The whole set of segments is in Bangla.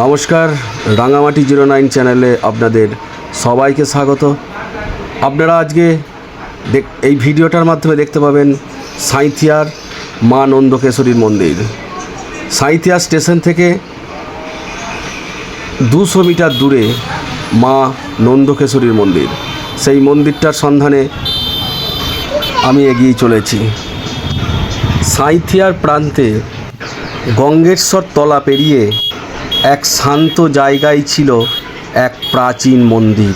নমস্কার, রাঙামাটি জিরো নাইন চ্যানেলে আপনাদের সবাইকে স্বাগত। আপনারা আজকে এই ভিডিওটার মাধ্যমে দেখতে পাবেন সাঁইথিয়ার মা নন্দকেশ্বরীর মন্দির। সাঁইথিয়া স্টেশন থেকে দুশো মিটার দূরে মা নন্দকেশ্বরীর মন্দির। সেই মন্দিরটার সন্ধানে আমি এগিয়ে চলেছি। সাঁইথিয়ার প্রান্তে গঙ্গেশ্বর তলা পেরিয়ে এক শান্ত জায়গায় ছিল এক প্রাচীন মন্দির।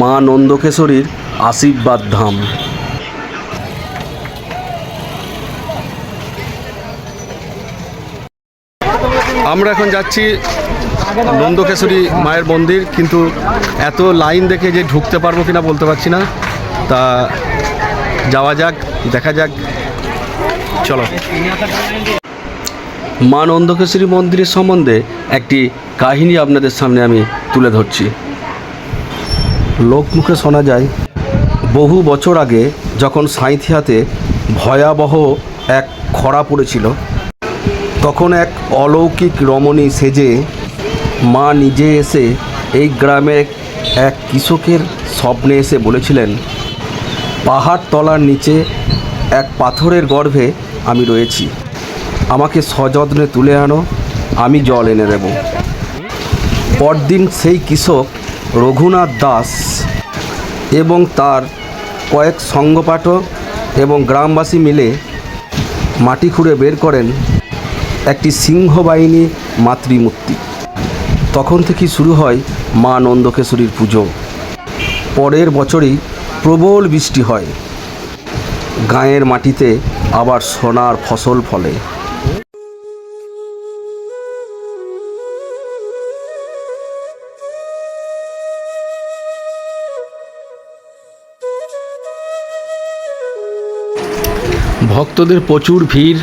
মা নন্দকেশরীর আশীর্বাদ ধাম। আমরা এখন যাচ্ছি নন্দকেশরী মায়ের মন্দির, কিন্তু এত লাইন দেখে যে ঢুকতে পারব কিনা বলতে পারছি না। তা যাওয়া যাক, দেখা যাক। চলো। মা নন্দকেশ্বরী মন্দিরের সম্বন্ধে একটি কাহিনী আপনাদের সামনে আমি তুলে ধরছি। লোকমুখে শোনা যায়, বহু বছর আগে যখন সাঁইথিয়াতে ভয়াবহ এক খরা পড়েছিল, তখন এক অলৌকিক রমণী সেজে মা নিজে এসে এই গ্রামের এক কৃষকের স্বপ্নে এসে বলেছিলেন, পাহাড় তলার নিচে এক পাথরের গর্ভে আমি রয়েছি। আমাকে সযত্নে তুলে আনো, আমি জল এনে দেব। পরদিন সেই কৃষক রঘুনাথ দাস এবং তার কয়েক সঙ্গপাঠক এবং গ্রামবাসী মিলে মাটি খুঁড়ে বের করেন একটি সিংহবাহিনী মাতৃমূর্তি। তখন থেকেই শুরু হয় মা নন্দকেশ্বরীর পুজো। পরের বছরই প্রবল বৃষ্টি হয়। গাঁয়ের মাটিতে আবার সোনার ফসল ফলে। ভক্তদের প্রচুর ভিড়,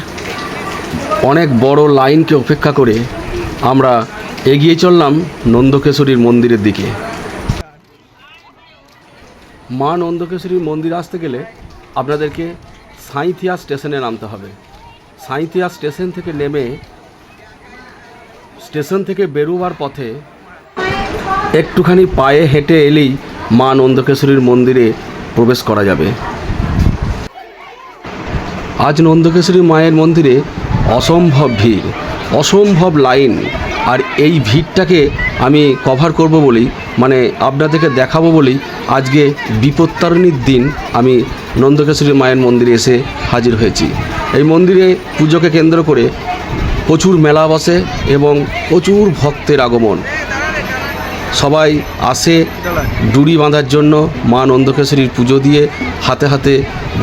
অনেক বড় লাইনকে উপেক্ষা করে আমরা এগিয়ে চললাম নন্দকেশ্বরীর মন্দিরের দিকে। মা নন্দকেশ্বরীর মন্দির আসতে গেলে আপনাদেরকে সাঁইথিয়া স্টেশনে নামতে হবে। সাঁইথিয়া স্টেশন থেকে নেমে স্টেশন থেকে বেরোবার পথে একটুখানি পায়ে হেঁটে এলেই মা নন্দকেশ্বরীর মন্দিরে প্রবেশ করা যাবে। আজ নন্দকেশ্বরী মায়ের মন্দিরে অসম্ভব ভিড়, অসম্ভব লাইন, আর এই ভিড়টাকে আমি কভার করব বলেই মানে আপনাদেরকে দেখাবো বলেই আজকে বিপত্তারণীর দিন আমি নন্দকেশ্বরী মায়ের মন্দিরে এসে হাজির হয়েছি। এই মন্দিরে পুজোকে কেন্দ্র করে প্রচুর মেলা বসে এবং প্রচুর ভক্তের আগমন। সবাই আসে ডুরি বাঁধার জন্য, মা নন্দকেশ্বরীর পুজো দিয়ে হাতে হাতে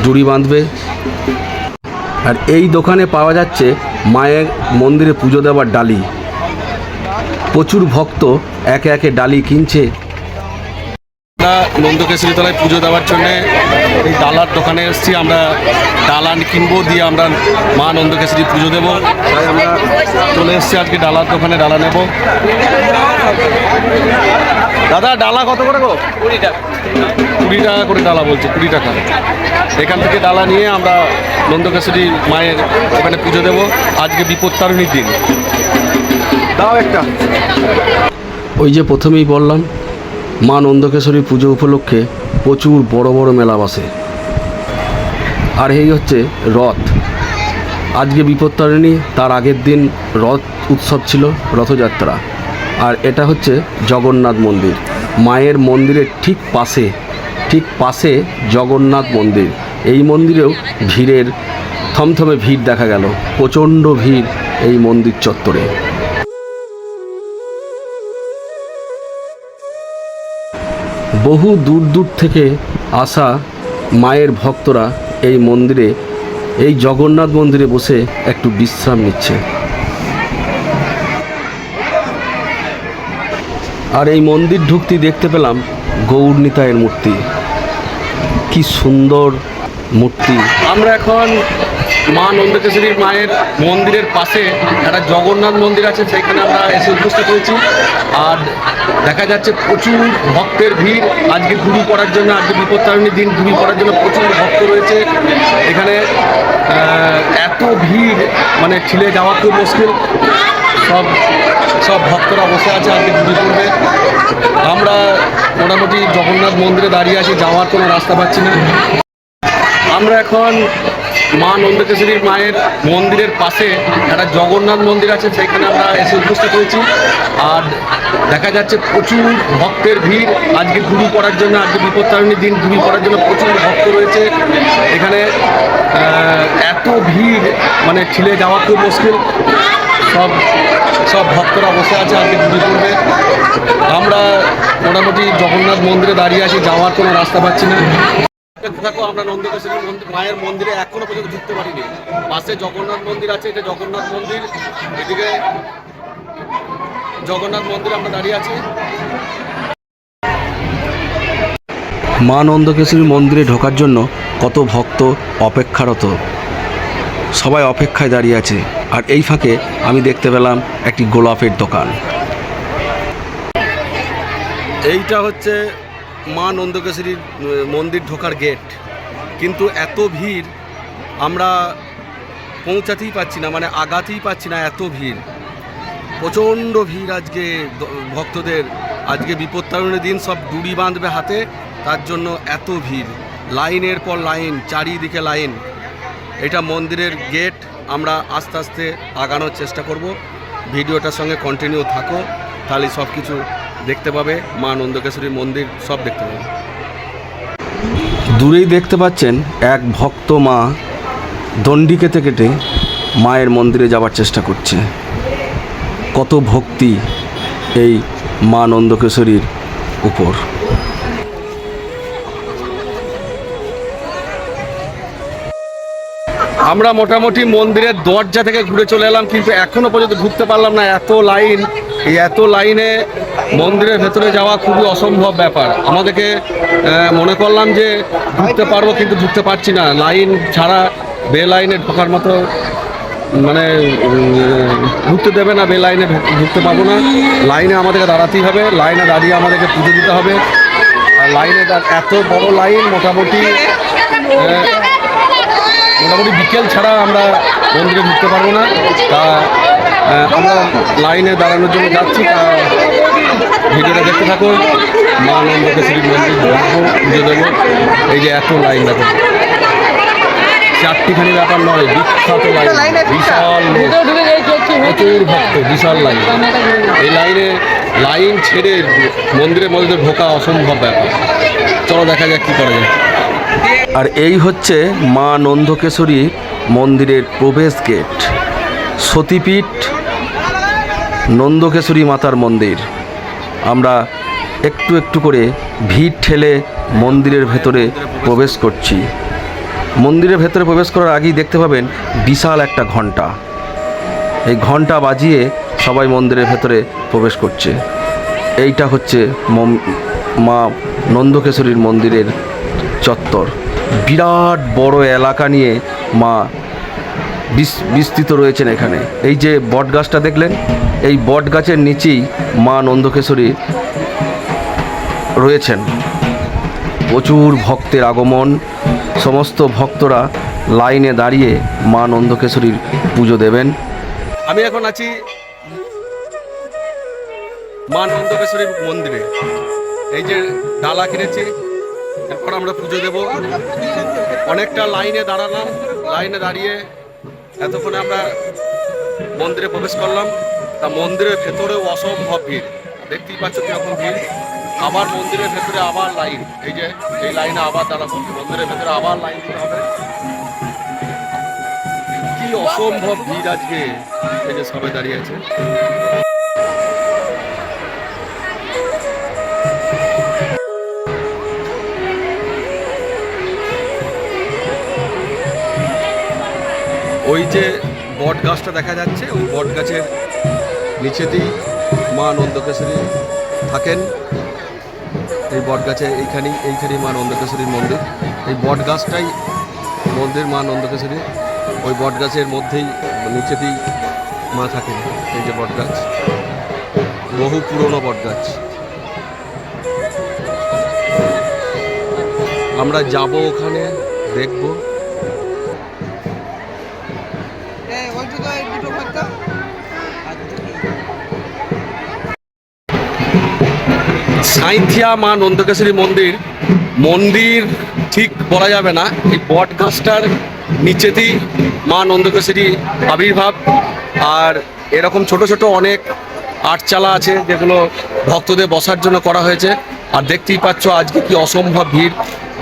ডুরি বাঁধবে। আর এই দোকানে পাওয়া যাচ্ছে মায়ের মন্দিরে পুজো দেওয়ার ডালি। প্রচুর ভক্ত একে একে ডালি কিনছে। আমরা নন্দকেশ্বরী তলায় পুজো দেওয়ার জন্য এই ডালার দোকানে এসেছি। আমরা ডালা কিনবো দিয়ে আমরা মা নন্দকেশ্বরী পুজো দেবো। তাই আমরা চলে এসেছি আজকে ডালার দোকানে ডালা নেব। দাদা ডালা কত করে গো? কুড়ি টাকা। কুড়ি টাকা করে ডালা বলছে কুড়ি টাকা। এখান থেকে ডালা নিয়ে আমরা নন্দকেশ্বরী মায়ের ওখানে পুজো দেবো। আজকে বিপত্তারণীর দিন। দাও একটা। ওই যে প্রথমেই বললাম মা নন্দকেশ্বরী পুজো উপলক্ষে প্রচুর বড় বড় মেলা বসে। আর এই হচ্ছে রথ। আজকে বিপত্তারিণী, তার আগের দিন রথ উৎসব ছিল, রথযাত্রা। আর এটা হচ্ছে জগন্নাথ মন্দির। মায়ের মন্দিরের ঠিক পাশে ঠিক পাশে জগন্নাথ মন্দির। এই মন্দিরেও ভিড়ের থমথমে ভিড় দেখা গেল। প্রচণ্ড ভিড় এই মন্দির চত্বরে। বহু দূর দূর থেকে আসা মায়ের ভক্তরা এই মন্দিরে, এই জগন্নাথ মন্দিরে বসে একটু বিশ্রাম নিচ্ছে। আর এই মন্দির ঢুকতে দেখতে পেলাম গৌরনিতায়ের মূর্তি। কি সুন্দর মূর্তি। আমরা এখন মা নন্দকেশ্বরীর মায়ের মন্দিরের পাশে একটা জগন্নাথ মন্দির আছে সেখানে আমরা এসে উপস্থিত হয়েছি। আর দেখা যাচ্ছে প্রচুর ভক্তের ভিড়। আজকে ঘুরি করার জন্য, আজকে বিপত্তারিণীর দিন ঘুরি করার জন্য প্রচুর ভক্ত রয়েছে। এখানে এত ভিড় মানে ছিলে যাওয়া খুব মুশকিল। সব সব ভক্তরা বসে আছে আজকে ঘুরি করবে আমরা মোটামুটি জগন্নাথ মন্দিরে দাঁড়িয়ে আছি, যাওয়ার কোনো রাস্তা পাচ্ছি না। আমরা এখন মা নন্দকেশ্বরীর মায়ের মন্দিরের পাশে একটা জগন্নাথ মন্দির আছে সেখানে আমরা এসে উপস্থিত হয়েছি। আর দেখা যাচ্ছে প্রচুর ভক্তের ভিড়। আজকে ঘুরি করার জন্য, আজকে বিপত্তারিণীর দিন ঘুরি করার জন্য প্রচুর ভক্ত রয়েছে। এখানে এত ভিড় মানে ছিলে যাওয়া খুব মুশকিল। সব সব ভক্তরা বসে আছে আজকে ঘুরি করবে। আমরা মোটামুটি জগন্নাথ মন্দিরে দাঁড়িয়ে আছি, যাওয়ার কোনো রাস্তা পাচ্ছি না। দেখো আমরা নন্দকেশ্বরী মন্দির মায়ের মন্দিরে এখনও পর্যন্ত ঢুকতে পারিনি। পাশে জগন্নাথ মন্দির আছে, এটা জগন্নাথ মন্দির। এদিকে জগন্নাথ মন্দির আমরা দাঁড়িয়ে আছি। মা নন্দকেশ্বরী মন্দিরে ঢোকার জন্য কত ভক্ত অপেক্ষারত। সবাই অপেক্ষায় দাঁড়িয়ে আছে, আর এই ফাঁকে আমি দেখতে পেলাম একটি গোলাপের দোকান। এইটা হচ্ছে মা নন্দকেশ্বরীর মন্দির ঢোকার গেট কিন্তু এত ভিড় আমরা পৌঁছাতেই পাচ্ছি না মানে আগাতেই পাচ্ছি না এত ভিড়। প্রচণ্ড ভিড় আজকে ভক্তদের। আজকে বিপত্তারণের দিন, সব ডুড়ি বাঁধবে হাতে, তার জন্য এত ভিড়। লাইনের পর লাইন, চারিদিকে লাইন। এটা মন্দিরের গেট আমরা আস্তে আস্তে আগানোর চেষ্টা করব। ভিডিওটার সঙ্গে কন্টিনিউ থাকো, তাহলে সব কিছু দেখতে পাবে, মা নন্দকেশ্বরী মন্দির, সব দেখতে পাবে। দূরেই দেখতে পাচ্ছেন এক ভক্ত মা দণ্ডি কেটে কেটে মায়ের মন্দিরে যাওয়ার চেষ্টা করছে। কত ভক্তি এই মা নন্দকেশ্বরীর উপর। আমরা মোটামুটি মন্দিরের দরজা থেকে ঘুরে চলে এলাম, কিন্তু এখনও পর্যন্ত ঢুকতে পারলাম না। এত লাইন, এই এত লাইনে মন্দিরের ভেতরে যাওয়া খুবই অসম্ভব ব্যাপার। আমাদেরকে মনে করলাম যে ঢুকতে পারব, কিন্তু ঢুকতে পারছি না। লাইন ছাড়া বে লাইনে ঢোকার মতো মানে ঢুকতে দেবে না বে লাইনে ঢুক- ঢুকতে পারব না। লাইনে আমাদেরকে দাঁড়াতেই হবে, লাইনে দাঁড়িয়ে আমাদেরকে পুজো দিতে হবে। আর লাইনে এত বড় লাইন, মোটামুটি মোটামুটি বিকেল ছাড়া আমরা মন্দিরে ঢুকতে পারব না। তা আমরা লাইনে দাঁড়ানোর জন্য যাচ্ছি। তা ভিডিওটা দেখতে থাকো মা নন্দকেশ্বরী মন্দির ঢুকবো পুজো দেবো। এই যে এত লাইন দেখো। চারটিখানি ব্যাপার নয় বিখ্যাত লাইন বিশাল প্রচুর ভক্ত বিশাল লাইন। এই লাইনে লাইন ছেড়ে মন্দিরের মধ্যে ঢোকা অসম্ভব ব্যাপার। চলো দেখা যাক কী করা যায়। আর এই হচ্ছে মা নন্দকেশরী মন্দিরের প্রবেশ গেট। সতীপীঠ নন্দকেশরী মাতার মন্দির। আমরা একটু একটু করে ভিড় ঠেলে মন্দিরের ভেতরে প্রবেশ করছি। মন্দিরের ভেতরে প্রবেশ করার আগেই দেখতে পাবেন বিশাল একটা ঘণ্টা এই ঘণ্টা বাজিয়ে সবাই মন্দিরের ভেতরে প্রবেশ করছে। এইটা হচ্ছে মা নন্দকেশরীর মন্দিরের চত্বর। বিরাট বড় এলাকা নিয়ে মা বিস- বিস্তৃত রয়েছেন এখানে। এই যে বট গাছটা দেখলেন, এই বট গাছের নিচেই মা নন্দকেশ্বরী রয়েছেন। প্রচুর ভক্তের আগমন, সমস্ত ভক্তরা লাইনে দাঁড়িয়ে মা নন্দকেশ্বরীর পুজো দেবেন। আমি এখন আছি মা নন্দকেশ্বরীর মন্দিরে। এই যে ডালা কিনেছি এরপর আমরা পুজো দেব। অনেকটা লাইনে দাঁড়ালাম, লাইনে দাঁড়িয়ে এতক্ষণে আমরা মন্দিরে প্রবেশ করলাম। তা মন্দিরের ভেতরেও অসম্ভব ভিড়। দেখতেই পাচ্ছ কীরকম ভিড়। আবার মন্দিরের ভেতরে আবার লাইন। এই যে, এই লাইনে আবার দাঁড়াবো। মন্দিরের ভেতরে আবার লাইন দিতে হবে। কি অসম্ভব ভিড় আজকে। এই যে সবাই দাঁড়িয়ে আছে। ওই যে বট গাছটা দেখা যাচ্ছে, ওই বট গাছের নিচেতেই মা নন্দকেশ্বরী থাকেন। এই বট গাছে এইখানেই এইখানেই মা নন্দকেশ্বরীর মন্দির। এই বট গাছটাই মন্দির মা নন্দকেশ্বরী ওই বট গাছের মধ্যেই, নিচেতেই মা থাকেন এই যে বট গাছ। বহু পুরনো বট গাছ। আমরা যাব ওখানে, দেখব। সাঁইথিয়া মা নন্দকেশ্বরী মন্দির মন্দির ঠিক বলা যাবে না। এই বট গাছটার নিচেতেই মা নন্দকেশ্বরী আবির্ভাব। আর এরকম ছোট ছোট অনেক আটচালা আছে, যেগুলো ভক্তদের বসার জন্য করা হয়েছে। আর দেখতেই পাচ্ছ, আজকে কি অসম্ভব ভিড়।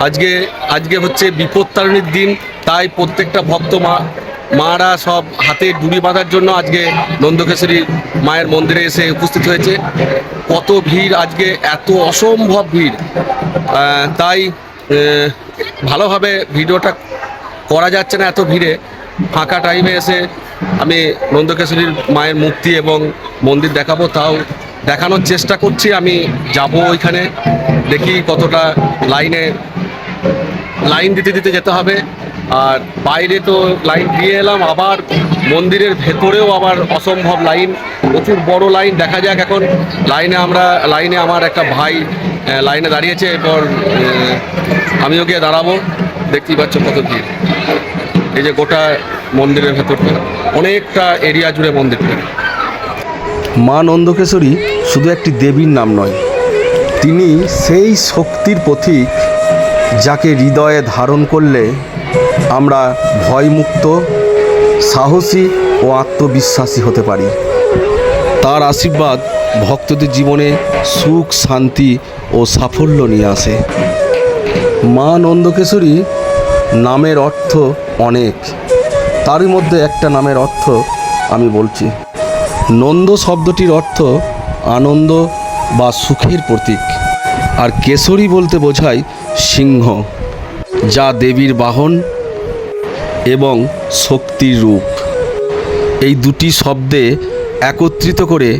আজকে আজকে হচ্ছে বিপত্তারণীর দিন, তাই প্রত্যেকটা ভক্ত মা মারা সব হাতে ডুরি বাঁধার জন্য আজকে নন্দকেশ্বরী মায়ের মন্দিরে এসে উপস্থিত হয়েছে। কত ভিড় আজকে, এত অসম্ভব ভিড়। তাই ভালোভাবে ভিডিওটা করা যাচ্ছে না এত ভিড়ে। ফাঁকা টাইমে এসে আমি নন্দকেশ্বরীর মায়ের মূর্তি এবং মন্দির দেখাবো, তাও দেখানোর চেষ্টা করছি। আমি যাব ওইখানে, দেখি কতটা লাইনে লাইন দিতে দিতে যেতে হবে। আর বাইরে তো লাইন দিয়ে এলাম, আবার মন্দিরের ভেতরেও আবার অসম্ভব লাইন, প্রচুর বড় লাইন। দেখা যাক এখন লাইনে আমরা, লাইনে আমার একটা ভাই লাইনে দাঁড়িয়েছে, এরপর আমিও গিয়ে দাঁড়াবো। দেখতেই পাচ্ছ কত ভিড়। এই যে গোটা মন্দিরের ভেতরটা, অনেকটা এরিয়া জুড়ে মন্দিরটা। মা নন্দকেশ্বরী শুধু একটি দেবীর নাম নয়, তিনি সেই শক্তির পথিক যাকে হৃদয়ে ধারণ করলে আমরা ভয়মুক্ত, সাহসী ও আত্মবিশ্বাসী হতে পারি। তার আশীর্বাদ ভক্তদের জীবনে সুখ, শান্তি ও সাফল্য নিয়ে আসে। মা নন্দকেশরী নামের অর্থ অনেক। তারই মধ্যে একটা নামের অর্থ আমি বলছি। নন্দ শব্দটির অর্থ আনন্দ বা সুখের প্রতীক। আর কেশরী বলতে বোঝায় সিংহ, যা দেবীর বাহন এবং শক্তির রূপ। এই দুটি শব্দে একত্রিত করে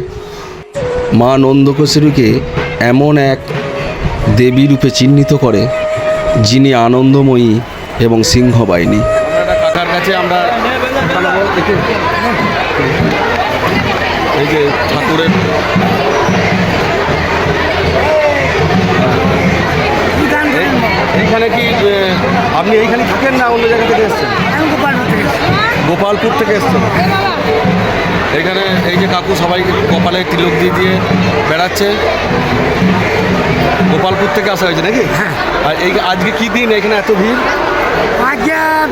মা নন্দকেশ্বরীকে এমন এক দেবী রূপে চিহ্নিত করে, যিনি আনন্দময়ী এবং সিংহবাহিনী। কাকার কাছে আমরা ঠাকুরের আপনি এইখানে থাকেন না অন্য জায়গা থেকে এসছেন? গোপালপুর থেকে এসছেন? এখানে এই যে কাকু সবাই কপালে তিলক দিয়ে দিয়ে বেড়াচ্ছে। গোপালপুর থেকে আসা হয়েছে নাকি? আর এই আজকে কি দিন এখানে এত ভিড়?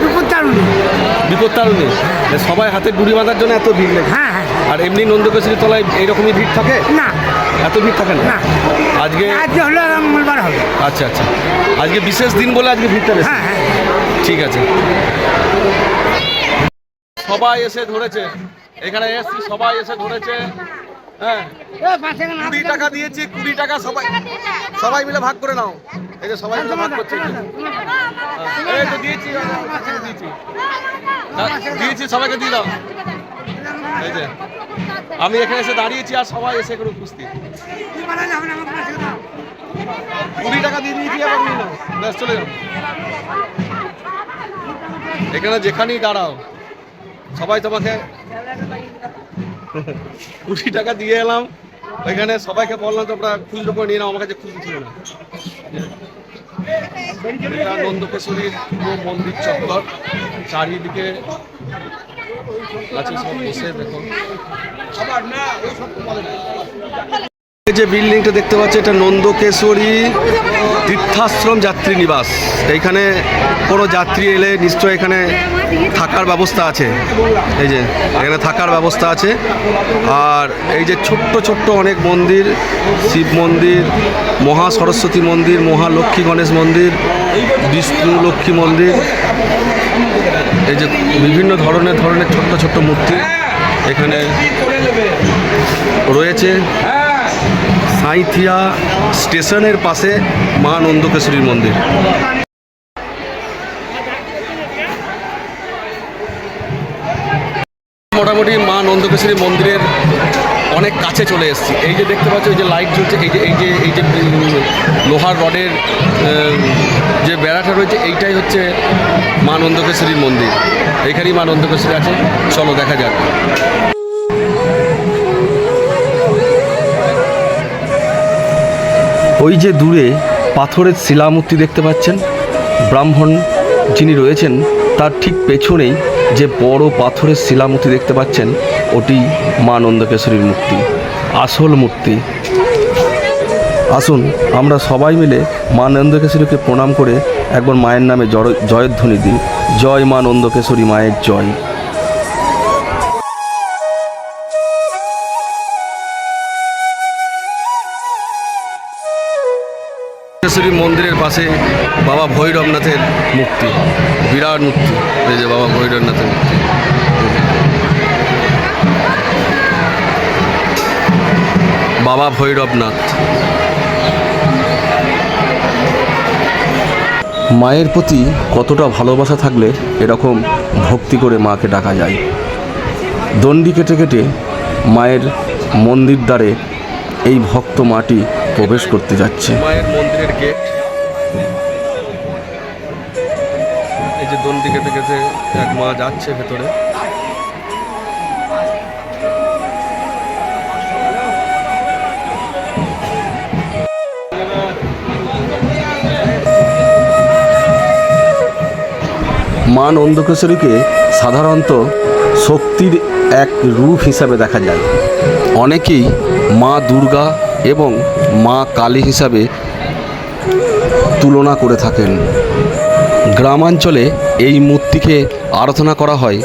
বিপদ তারুণী বিপদ তারণী সবাই হাতে ডুরি বাঁধার জন্য এত ভিড় লাগে হ্যাঁ হ্যাঁ আর এমনি নন্দকেশ্বরী তলায় এইরকমই ভিড় থাকে? না। এত ভিড় থাকে না। আজকে আজকে হলো মঙ্গলবার হবে। আচ্ছা আচ্ছা। আজকে বিশেষ দিন বলে আজকে ভিড়টা বেশি। হ্যাঁ হ্যাঁ। ঠিক আছে। সবাই এসে ধরেছে। এখানে এসছি সবাই এসে ধরেছে। হ্যাঁ। কুড়ি টাকা দিয়েছি কুড়ি টাকা সবাই সবাই মিলে ভাগ করে নাও। এই যে সবাই মিলে ভাগ করছে হ্যাঁ, এই তো দিয়েছি সবাইকে দিয়ে দাও। এই যে। আমি এখানে এসে দাঁড়িয়েছি আর সবাই এসে করে উপস্থিত। কুড়ি টাকা দিয়ে দিয়েছি এবার নিয়ে নাও। ব্যাস, চলে যাও। এখানে যেখানেই দাঁড়াও, সবাই তোমাকে কুড়ি টাকা দিয়ে এলাম। ওইখানে সবাইকে বললাম, তোমরা খুচরো করে নিয়ে নাও, আমার কাছে খুচরো ছিল না। নন্দকেশ্বরীর মন্দির চত্বর, চারিদিকে আছে সব বসে দেখো যে বিল্ডিংটা দেখতে পাচ্ছি এটা নন্দকেশ্বরী তীর্থাশ্রম যাত্রী নিবাস। এইখানে কোনো যাত্রী এলে নিশ্চয় এখানে থাকার ব্যবস্থা আছে। এই যে এখানে থাকার ব্যবস্থা আছে। আর এই যে ছোট্ট ছোট্ট অনেক মন্দির শিব মন্দির মহা সরস্বতী মন্দির মহালক্ষ্মী গণেশ মন্দির বিষ্ণু লক্ষ্মী মন্দির এই যে বিভিন্ন ধরনের ধরনের ছোট্ট ছোট্ট মূর্তি এখানে রয়েছে। সাঁইথিয়া স্টেশনের পাশে মা নন্দকেশ্বরীর মন্দির। মোটামুটি মা নন্দকেশ্বরী মন্দিরের অনেক কাছে চলে এসেছি। এই যে দেখতে পাচ্ছ, এই যে লাইট জ্বলছে, এই যে এই যে এই যে লোহার রডের যে বেড়াটা রয়েছে, এইটাই হচ্ছে মা নন্দকেশ্বরীর মন্দির। এখানেই মা নন্দকেশ্বরী আছে। চলো, দেখা যাক। ওই যে দূরে পাথরের শিলামূর্তি দেখতে পাচ্ছেন। ব্রাহ্মণ যিনি রয়েছেন, তার ঠিক পেছনেই যে বড় পাথরের শিলামূর্তি দেখতে পাচ্ছেন ওটি মা নন্দকেশ্বরীর মূর্তি, আসল মূর্তি। আসুন, আমরা সবাই মিলে মা নন্দকেশ্বরীকে প্রণাম করে একবার মায়ের নামে জয় জয়ধ্বনি দিই। জয় মা নন্দকেশ্বরী মায়ের জয়। নন্দকেশ্বরী মন্দিরের পাশে বাবা ভৈরবনাথের মুক্তি বিরাট মূর্তি। এই যে বাবা ভৈরবনাথের মূর্তি। বাবা ভৈরবনাথ। মায়ের প্রতি কতটা ভালোবাসা থাকলে এরকম ভক্তি করে মাকে ডাকা যায়? দণ্ডি কেটে কেটে মায়ের মন্দির দ্বারে এই ভক্ত মাটি প্রবেশ করতে যাচ্ছে। মায়ের মন্দিরের গেট এই যে দণ্ডি কেটে কেটে এক মা যাচ্ছে ভেতরে। মা নন্দকেশ্বরীকে সাধারণত শক্তির এক রূপ হিসাবে দেখা যায়। অনেকেই মা দুর্গা এবং মা কালী হিসাবে তুলনা করে থাকেন। গ্রামাঞ্চলে এই মূর্তিকে আরাধনা করা হয়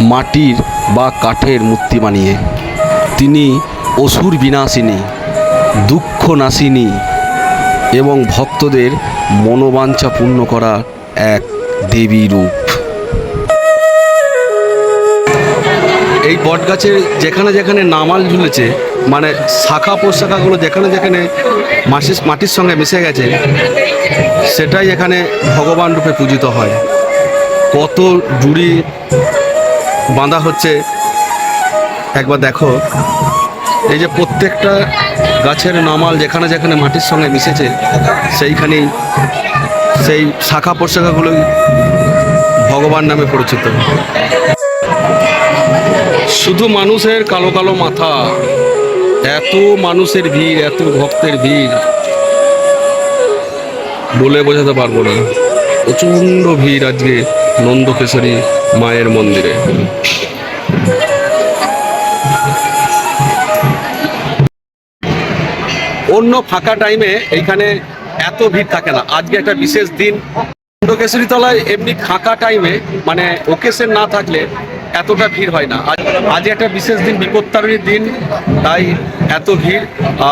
মাটির বা কাঠের মূর্তি বানিয়ে। তিনি অসুর বিনাশিনী, দুঃখ নাশিনী এবং ভক্তদের মনোবাঞ্ছা পূর্ণ করা এক দেবী রূপ। এই বটগাছের যেখানে যেখানে নামাল ঝুলেছে মানে শাখা পোশাখাগুলো যেখানে যেখানে মাসিস মাটির সঙ্গে মিশে গেছে, সেটাই এখানে ভগবান রূপে পূজিত হয়। কত জুড়ি বাঁধা হচ্ছে। একবার দেখো, এই যে প্রত্যেকটা গাছের নামাল যেখানে যেখানে মাটির সঙ্গে মিশেছে, সেইখানেই সেই শাখা পোশাখাগুলোই ভগবান নামে পরিচিত। শুধু মানুষের কালো কালো মাথা, এত মানুষের ভিড়, এত ভক্তের ভিড়, বলে বোঝাতে পারব না। প্রচণ্ড ভিড় আজকে নন্দকেশ্বরী মায়ের মন্দিরে। অন্য ফাঁকা টাইমে এইখানে এত ভিড় থাকে না। আজকে একটা বিশেষ দিন। নন্দকেশ্বরী তলায় এমনি ফাঁকা টাইমে মানে ওকেশন না থাকলে এতটা ভিড় হয় না। আজ একটা বিশেষ দিন বিপত্তারিণীর দিন, তাই এত ভিড়।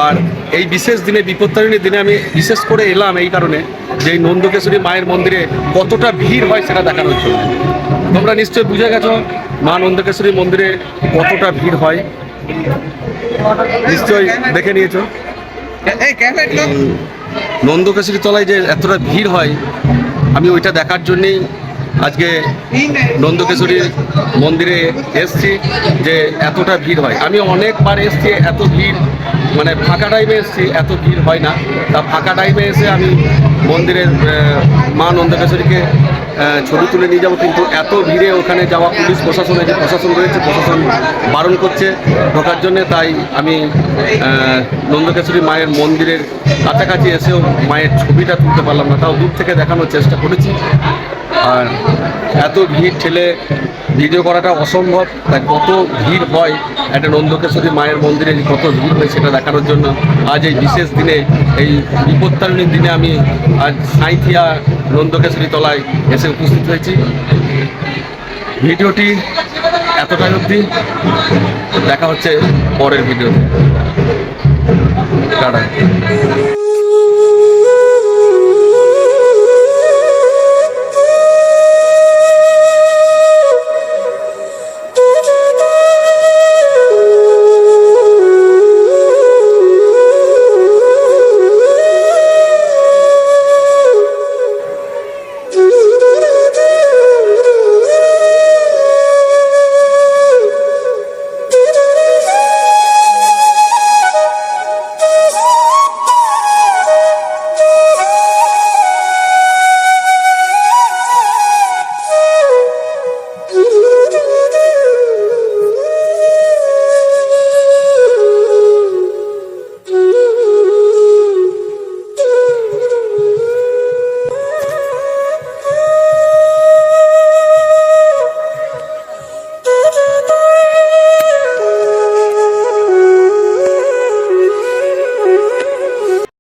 আর এই বিশেষ দিনে বিপত্তারিণীর দিনে আমি বিশেষ করে এলাম এই কারণে যে নন্দকেশ্বরী মায়ের মন্দিরে কতটা ভিড় হয় সেটা দেখানোর জন্য। তোমরা নিশ্চয়ই বুঝে গেছো মা নন্দকেশ্বরী মন্দিরে কতটা ভিড় হয়। নিশ্চয়ই দেখে নিয়েছো। নন্দকেশ্বরী তলায় যে এতটা ভিড় হয় আমি ওইটা দেখার জন্যেই আজকে নন্দকেশরীর মন্দিরে এসছি যে এতটা ভিড় হয়। আমি অনেকবার এসছি এত ভিড় মানে ফাঁকা টাইমে এসছি এত ভিড় হয় না। তা ফাঁকা টাইমে এসে আমি মন্দিরের মা নন্দকেশ্বরীকে আহ, ছবি তুলে নিয়ে যাব, কিন্তু এত ভিড়ে ওখানে যাওয়া পুলিশ প্রশাসনে, যে প্রশাসন রয়েছে, প্রশাসন বারণ করছে ঢোকার জন্যে, তাই আমি নন্দকেশ্বরী মায়ের মন্দিরের কাছাকাছি এসেও মায়ের ছবিটা তুলতে পারলাম না। তাও দূর থেকে দেখানোর চেষ্টা করেছি। আর এত ভিড় ঠেলে ভিডিও করাটা অসম্ভব, তাই কত ভিড় হয় একটা নন্দকেশ্বরী মায়ের মন্দিরে কত ভিড় হয় সেটা দেখানোর জন্য। আজ এই বিশেষ দিনে, এই বিপত্তারিণীর দিনে আমি আজ সাঁইথিয়া নন্দকেশ্বরী তলায় এসে উপস্থিত হয়েছি। ভিডিওটি এতটাই অবধি। দেখা হচ্ছে পরের ভিডিওতে। টাটা।